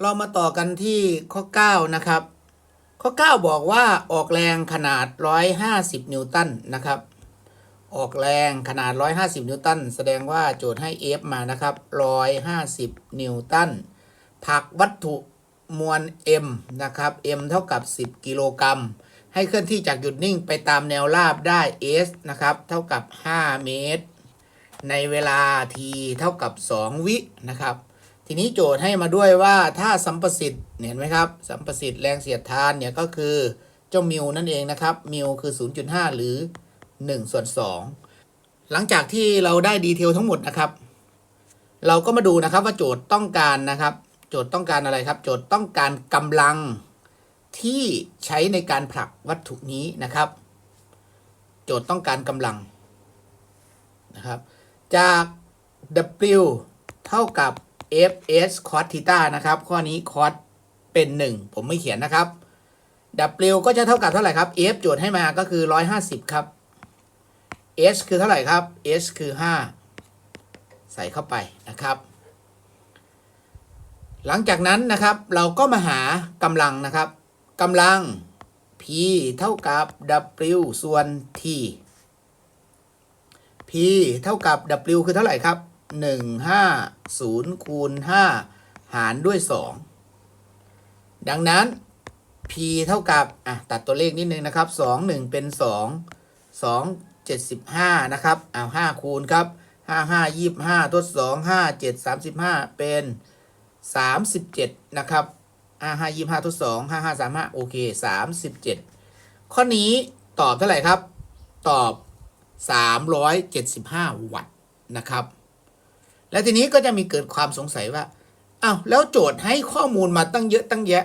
เรามาต่อกันที่ข้อ 9 นะครับ ข้อ 9 บอกว่าออกแรงขนาด 150 นิวตันนะครับ ออกแรงขนาด 150 นิวตันแสดงว่าโจทย์ให้ F มานะครับ 150 นิวตันผลักวัตถุมวล M นะครับ M เท่ากับ 10 กิโลกรัม ให้เคลื่อนที่จากหยุดนิ่งไปตามแนวราบได้ S นะครับ เท่ากับ 5 เมตร ในเวลา t เท่ากับ 2 วินะครับ ทีนี้โจทย์ให้มาด้วยว่าถ้าสัมประสิทธิ์เห็นไหมครับ สัมประสิทธิ์แรงเสียดทานเนี่ยก็คือเจ้ามิวนั่นเองนะครับมิวคือ 0.5 หรือ1ส่วน2หลังจากที่เราได้ดีเทลทั้งหมดนะครับ เราก็มาดูนะครับว่าโจทย์ต้องการนะครับ โจทย์ต้องการอะไรครับ โจทย์ต้องการกำลังที่ใช้ในการผลักวัตถุนี้นะครับ โจทย์ต้องการกำลังนะครับ จาก W เท่ากับ fs cos theta นะครับ ข้อนี้ cos เป็น 1 ผมไม่เขียนนะครับ W ก็จะเท่ากับเท่าไหร่ครับ F โจทย์ให้มาก็คือ 150 ครับ S คือเท่าไหร่ครับ S คือ 5 ใส่เข้าไปนะครับ หลังจากนั้นนะครับเราก็มาหากำลังนะครับกำลัง P เท่ากับ W ส่วน T P เท่ากับ W คือเท่าไหร่ครับ 1 5 0คูณ5หารด้วย 2 ดังนั้น P เท่ากับอะตัดตัวเลขนิดนึงนะครับ 2 1 เป็น 2 2 75 นะครับเอา5คูณครับ 5 5 25ทด2 5 7 35 เป็น 37 นะครับ5 5 25ทด2 5 5 35 โอเค 37 ข้อนี้ตอบเท่าไหร่ครับ ตอบ 375 วัตต์นะครับ และทีนี้ก็จะมีเกิดความสงสัยว่าอ้าวแล้วโจทย์ให้ข้อมูลมาตั้งเยอะตั้งแยะ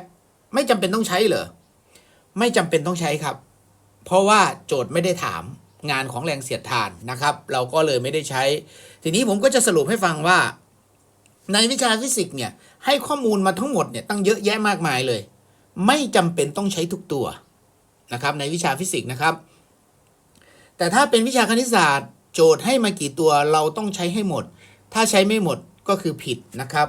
ไม่จำเป็นต้องใช้เหรอไม่จำเป็นต้องใช้ครับ เพราะว่าโจทย์ไม่ได้ถามงานของแรงเสียดทานนะครับ เราก็เลยไม่ได้ใช้ ทีนี้ผมก็จะสรุปให้ฟังว่า ในวิชาฟิสิกส์เนี่ยให้ข้อมูลมาทั้งหมดเนี่ยตั้งเยอะแยะมากมายเลย ไม่จำเป็นต้องใช้ทุกตัวนะครับ ในวิชาฟิสิกส์นะครับ แต่ถ้าเป็นวิชาคณิตศาสตร์ โจทย์ให้มากี่ตัวเราต้องใช้ให้หมด ถ้าใช้ไม่หมดก็คือผิดนะครับ